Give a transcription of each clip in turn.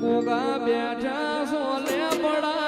ગોગા બેઠા સો લે પડા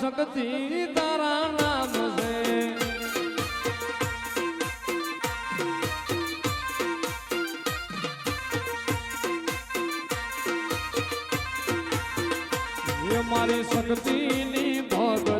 શક્તિ તારા નામ છે. મારી શક્તિની ભગત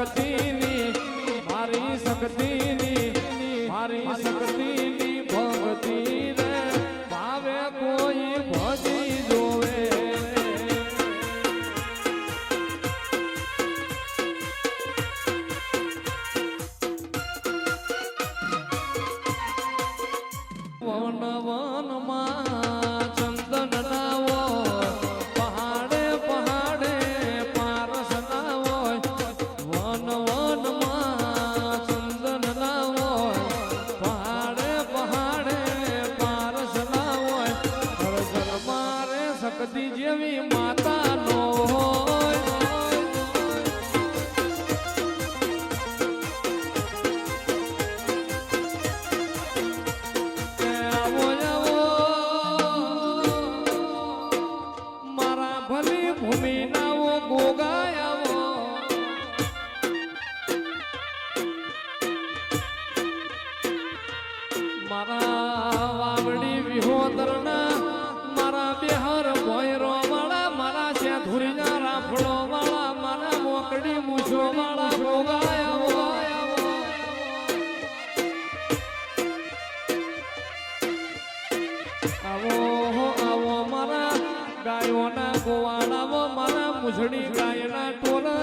શક્તિની મારી શક્તિની મારી શક્તિની ભક્તિ રે ભાવે કોઈ ભજી જોવે. વન વનમાં જેવી માતા નો હોય મારા ભલી ભૂમિ નાવો ગોગાયાવો. મારા વાવડી ગાયોના ગોવાળાઓ મારા મુઝડી ગાયના ટોલા